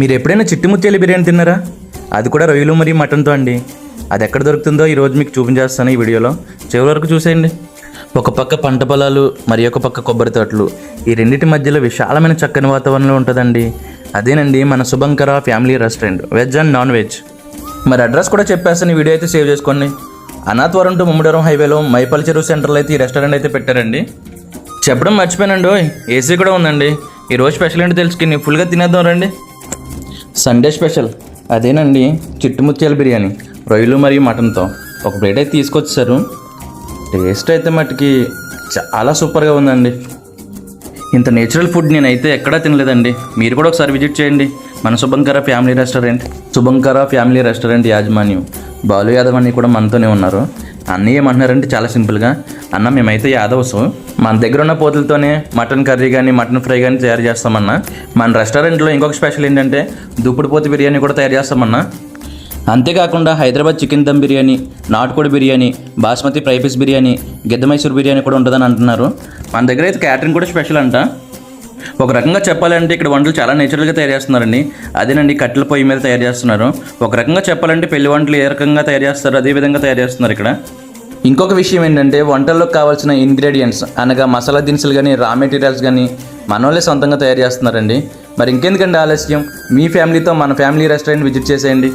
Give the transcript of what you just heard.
మీరు ఎప్పుడైనా చిట్టుముత్యాల బిర్యానీ తిన్నారా? అది కూడా రొయ్యలు మరియు మటన్తో అండి. అది ఎక్కడ దొరుకుతుందో ఈరోజు మీకు చూపించేస్తాను ఈ వీడియోలో. చివరి వరకు చూసేయండి. ఒక పక్క పంట పొలాలు మరి ఒక పక్క కొబ్బరి తోటలు. ఈ రెండింటి మధ్యలో విశాలమైన చక్కని వాతావరణంలో ఉంటుందండి. అదేనండి మన Subhankara family restaurant. Veg and non veg. మరి అడ్రస్ కూడా చెప్పేస్తాను ఈ వీడియో అయితే సేవ్ చేసుకోండి. అనాథవరం టు ముమ్మడివరం హైవేలో మైపల్ చెరువు సెంటర్లో అయితే ఈ రెస్టారెంట్ అయితే పెట్టారండి. చెప్పడం మర్చిపోయానండి ఏసీ కూడా ఉందండి. ఈ రోజు స్పెషల్ ఏంటి తెలుసుకుని ఫుల్గా తినేద్దాం రండి. Sunday special. అదేనండి చిట్టుముత్యాల బిర్యానీ రొయ్యలు మరియు మటన్తో. ఒక ప్లేట్ అయితే తీసుకొచ్చారు టేస్ట్ అయితే మట్టుకి చాలా సూపర్గా ఉందండి. ఇంత నేచురల్ ఫుడ్ నేనైతే ఎక్కడా తినలేదండి. మీరు కూడా ఒకసారి విజిట్ చేయండి. మన Subhankara family restaurant Subhankara family restaurant యాజమాన్యం. బాలు యాదవ్ అని కూడా మనతోనే ఉన్నారు. అన్నయ్య ఏమంటున్నారంటే చాలా సింపుల్గా అన్న మేమైతే యాదవ్స్ మన దగ్గర ఉన్న పోతులతోనే మటన్ కర్రీ కానీ మటన్ ఫ్రై కానీ తయారు చేస్తామన్నా. మన రెస్టారెంట్లో ఇంకొక స్పెషల్ ఏంటంటే దుప్పుడు పోతు బిర్యానీ కూడా తయారు చేస్తామన్నా. అంతేకాకుండా హైదరాబాద్ చికెన్ దమ్ బిర్యానీ నాటుకోడి బిర్యానీ బాస్మతి ఫ్రై పీస్ బిర్యానీ గిద్ద మైసూర్ బిర్యానీ కూడా ఉంటుందని అంటున్నారు. మన దగ్గర అయితే క్యాటరింగ్ కూడా స్పెషల్ అంట. ఒక రకంగా చెప్పాలంటే ఇక్కడ వంటలు చాలా నేచురల్గా తయారు చేస్తున్నారండి. అదేనండి కట్టెల పొయ్యి మీద తయారు చేస్తున్నారు. ఒక రకంగా చెప్పాలంటే పెళ్ళి వంటలు ఏ రకంగా తయారు చేస్తారు అదే విధంగా తయారు చేస్తున్నారు ఇక్కడ. ఇంకొక విషయం ఏంటంటే వంటల్లో కావాల్సిన ఇంగ్రీడియంట్స్ అనగా మసాలా దినుసులు కానీ రా మెటీరియల్స్ కానీ మనోళ్ళే సొంతంగా తయారు చేస్తున్నారండి. మరి ఇంకెందుకండి ఆలస్యం? మీ ఫ్యామిలీతో మన ఫ్యామిలీ రెస్టారెంట్ విజిట్ చేసేయండి.